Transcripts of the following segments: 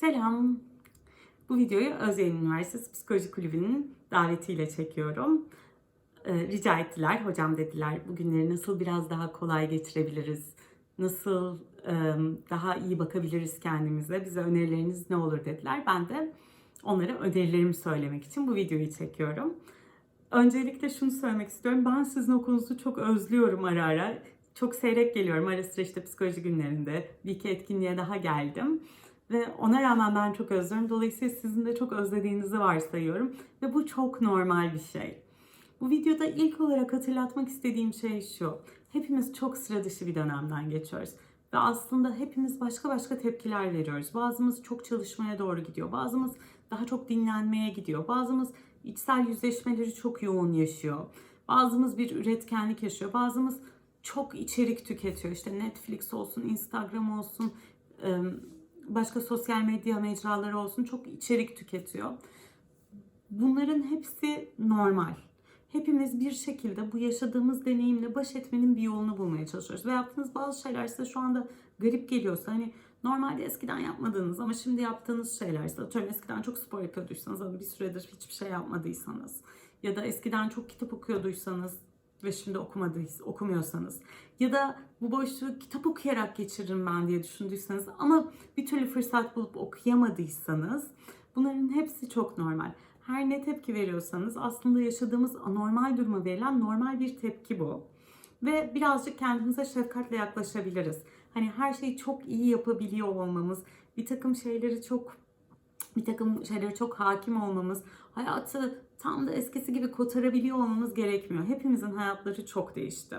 Selam. Bu videoyu Özyeğin Üniversitesi Psikoloji Kulübü'nün davetiyle çekiyorum. Ee, rica ettiler, hocam dediler bugünleri nasıl biraz daha kolay geçirebiliriz, nasıl e, daha iyi bakabiliriz kendimize, bize önerileriniz ne olur dediler. Ben de onlara önerilerimi söylemek için bu videoyu çekiyorum. Öncelikle şunu söylemek istiyorum. Ben sizin okulunuzu çok özlüyorum ara ara. Çok seyrek geliyorum. Ara sıra işte psikoloji günlerinde bir iki etkinliğe daha geldim. Ve ona rağmen ben çok özlüyorum. Dolayısıyla sizin de çok özlediğinizi varsayıyorum. Ve bu çok normal bir şey. Bu videoda ilk olarak hatırlatmak istediğim şey şu. Hepimiz çok sıra dışı bir dönemden geçiyoruz. Ve aslında hepimiz başka başka tepkiler veriyoruz. Bazımız çok çalışmaya doğru gidiyor. Bazımız daha çok dinlenmeye gidiyor. Bazımız içsel yüzleşmeleri çok yoğun yaşıyor. Bazımız bir üretkenlik yaşıyor. Bazımız çok içerik tüketiyor. İşte Netflix olsun, Instagram olsun, başka sosyal medya mecraları olsun çok içerik tüketiyor. Bunların hepsi normal. Hepimiz bir şekilde bu yaşadığımız deneyimle baş etmenin bir yolunu bulmaya çalışıyoruz. Ve yaptığınız bazı şeyler size şu anda garip geliyorsa hani normalde eskiden yapmadığınız ama şimdi yaptığınız şeylerse atıyorum eskiden çok spor yapıyorduysanız ama bir süredir hiçbir şey yapmadıysanız ya da eskiden çok kitap okuyorduysanız ve şimdi okumadıysanız, okumuyorsanız ya da bu boşluğu kitap okuyarak geçiririm ben diye düşündüyseniz ama bir türlü fırsat bulup okuyamadıysanız bunların hepsi çok normal. Her ne tepki veriyorsanız aslında yaşadığımız anormal duruma verilen normal bir tepki bu. Ve birazcık kendimize şefkatle yaklaşabiliriz. Hani her şeyi çok iyi yapabiliyor olmamız, bir takım şeyleri çok bir takım şeylere çok hakim olmamız, hayatı tam da eskisi gibi kotarabiliyor olmamız gerekmiyor. Hepimizin hayatları çok değişti.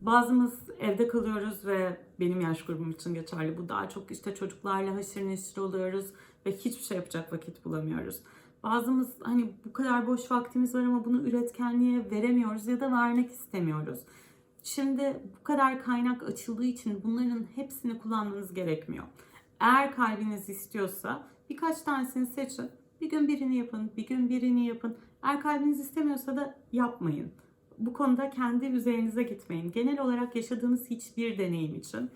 Bazımız evde kalıyoruz ve benim yaş grubum için geçerli. Bu daha çok işte çocuklarla haşır neşir oluyoruz ve hiçbir şey yapacak vakit bulamıyoruz. Bazımız hani bu kadar boş vaktimiz var ama bunu üretkenliğe veremiyoruz ya da vermek istemiyoruz. Şimdi bu kadar kaynak açıldığı için bunların hepsini kullanmanız gerekmiyor. Eğer kalbiniz istiyorsa birkaç tanesini seçin. Bir gün birini yapın, bir gün birini yapın. Eğer kalbiniz istemiyorsa da yapmayın. Bu konuda kendi üzerinize gitmeyin. Genel olarak yaşadığınız hiçbir deneyim için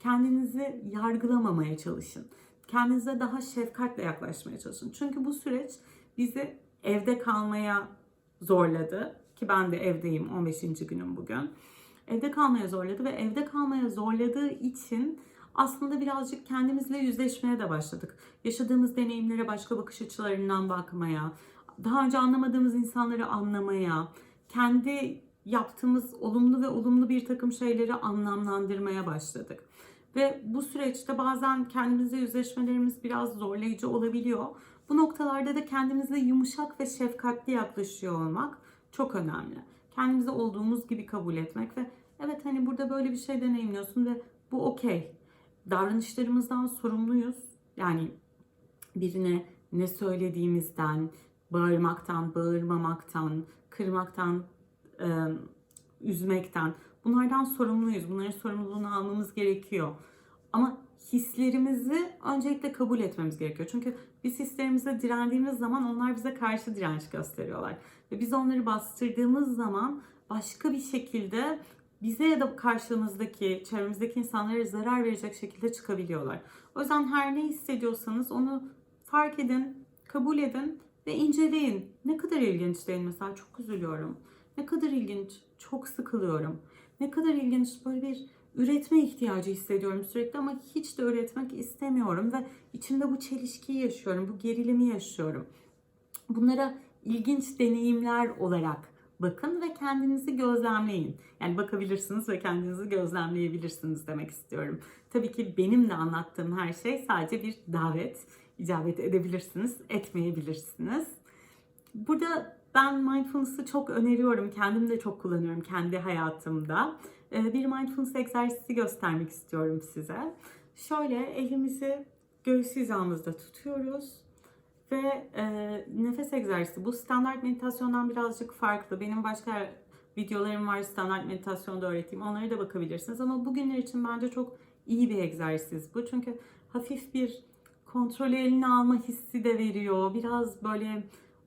kendinizi yargılamamaya çalışın. Kendinize daha şefkatle yaklaşmaya çalışın. Çünkü bu süreç bizi evde kalmaya zorladı. Ki ben de evdeyim 15. günüm bugün. Evde kalmaya zorladı ve evde kalmaya zorladığı için aslında birazcık kendimizle yüzleşmeye de başladık. Yaşadığımız deneyimlere başka bakış açılarından bakmaya, daha önce anlamadığımız insanları anlamaya, kendi yaptığımız olumlu ve olumlu bir takım şeyleri anlamlandırmaya başladık. Ve bu süreçte bazen kendimizle yüzleşmelerimiz biraz zorlayıcı olabiliyor. Bu noktalarda da kendimize yumuşak ve şefkatli yaklaşıyor olmak çok önemli. Kendimizi olduğumuz gibi kabul etmek ve evet hani burada böyle bir şey deneyimliyorsun ve bu okey. Davranışlarımızdan sorumluyuz. Yani birine ne söylediğimizden, bağırmaktan, bağırmamaktan, kırmaktan, e, üzmekten bunlardan sorumluyuz. Bunların sorumluluğunu almamız gerekiyor. Ama hislerimizi öncelikle kabul etmemiz gerekiyor. Çünkü biz hislerimize direndiğimiz zaman onlar bize karşı direnç gösteriyorlar. Ve biz onları bastırdığımız zaman başka bir şekilde bize ya da karşımızdaki, çevremizdeki insanlara zarar verecek şekilde çıkabiliyorlar. O yüzden her ne hissediyorsanız onu fark edin, kabul edin ve inceleyin. Ne kadar ilginç değil mesela çok üzülüyorum. Ne kadar ilginç, çok sıkılıyorum. Ne kadar ilginç böyle bir üretme ihtiyacı hissediyorum sürekli ama hiç de üretmek istemiyorum ve içimde bu çelişkiyi yaşıyorum, bu gerilimi yaşıyorum. Bunlara ilginç deneyimler olarak bakın ve kendinizi gözlemleyin. Yani bakabilirsiniz ve kendinizi gözlemleyebilirsiniz demek istiyorum. Tabii ki benim de anlattığım her şey sadece bir davet. İcabet edebilirsiniz, etmeyebilirsiniz. Burada ben mindfulness'ı çok öneriyorum. Kendim de çok kullanıyorum kendi hayatımda. Ee, bir mindfulness egzersizi göstermek istiyorum size. Şöyle elimizi göğüs hizamızda tutuyoruz ve e, nefes egzersizi. Bu standart meditasyondan birazcık farklı. Benim başka videolarım var standart meditasyonda öğreteyim. Onlara da bakabilirsiniz. Ama bugünler için bence çok iyi bir egzersiz bu. Çünkü hafif bir kontrolü eline alma hissi de veriyor. Biraz böyle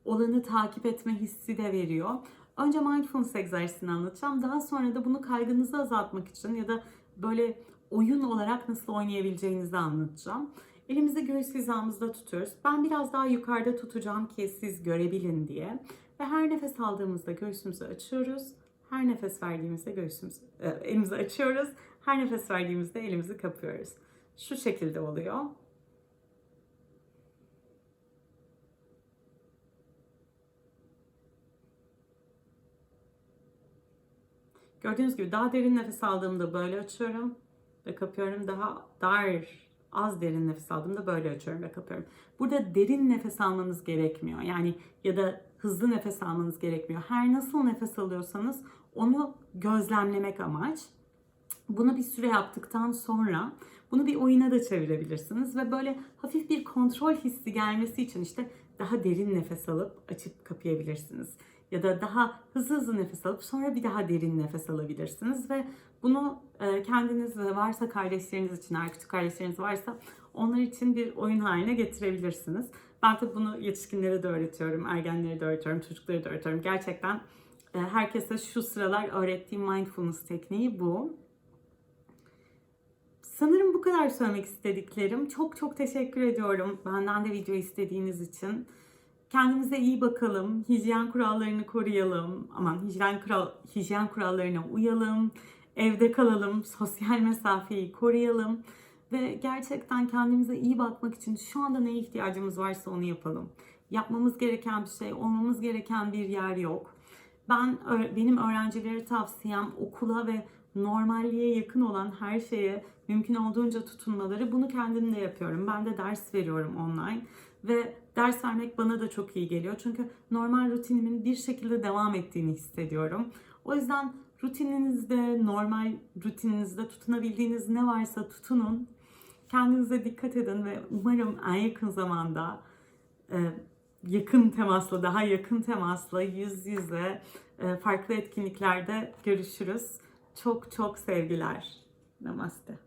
olanı takip etme hissi de veriyor. Önce mindfulness egzersizini anlatacağım. Daha sonra da bunu kaygınızı azaltmak için ya da böyle oyun olarak nasıl oynayabileceğinizi anlatacağım. Elimizi göğüs hizamızda tutuyoruz. Ben biraz daha yukarıda tutacağım ki siz görebilin diye. Ve her nefes aldığımızda göğsümüzü açıyoruz. Her nefes verdiğimizde göğsümüzü, e, elimizi açıyoruz. Her nefes verdiğimizde elimizi kapıyoruz. Şu şekilde oluyor. Gördüğünüz gibi daha derin nefes aldığımda böyle açıyorum ve kapıyorum. Daha dar, az derin nefes aldığımda böyle açıyorum ve kapıyorum. Burada derin nefes almanız gerekmiyor. Yani ya da hızlı nefes almanız gerekmiyor. Her nasıl nefes alıyorsanız onu gözlemlemek amaç. Bunu bir süre yaptıktan sonra bunu bir oyuna da çevirebilirsiniz ve böyle hafif bir kontrol hissi gelmesi için işte daha derin nefes alıp açıp kapayabilirsiniz. Ya da daha hızlı hızlı nefes alıp sonra bir daha derin nefes alabilirsiniz ve bunu e, kendiniz varsa kardeşleriniz için, eğer küçük kardeşleriniz varsa onlar için bir oyun haline getirebilirsiniz. Ben tabii bunu yetişkinlere de öğretiyorum, ergenlere de öğretiyorum, çocuklara da öğretiyorum. Gerçekten e, herkese şu sıralar öğrettiğim mindfulness tekniği bu. Sanırım bu kadar söylemek istediklerim. Çok çok teşekkür ediyorum benden de video istediğiniz için. Kendimize iyi bakalım, hijyen kurallarını koruyalım. Aman hijyen kural hijyen kurallarına uyalım. Evde kalalım, sosyal mesafeyi koruyalım ve gerçekten kendimize iyi bakmak için şu anda neye ihtiyacımız varsa onu yapalım. Yapmamız gereken bir şey, olmamız gereken bir yer yok. Ben benim öğrencilere tavsiyem okula ve normalliğe yakın olan her şeye mümkün olduğunca tutunmaları. Bunu kendim de yapıyorum. Ben de ders veriyorum online ve ders vermek bana da çok iyi geliyor. Çünkü normal rutinimin bir şekilde devam ettiğini hissediyorum. O yüzden rutininizde, normal rutininizde tutunabildiğiniz ne varsa tutunun. Kendinize dikkat edin ve umarım en yakın zamanda e, yakın temasla, daha yakın temasla yüz yüze e, farklı etkinliklerde görüşürüz. Çok çok sevgiler. Namaste.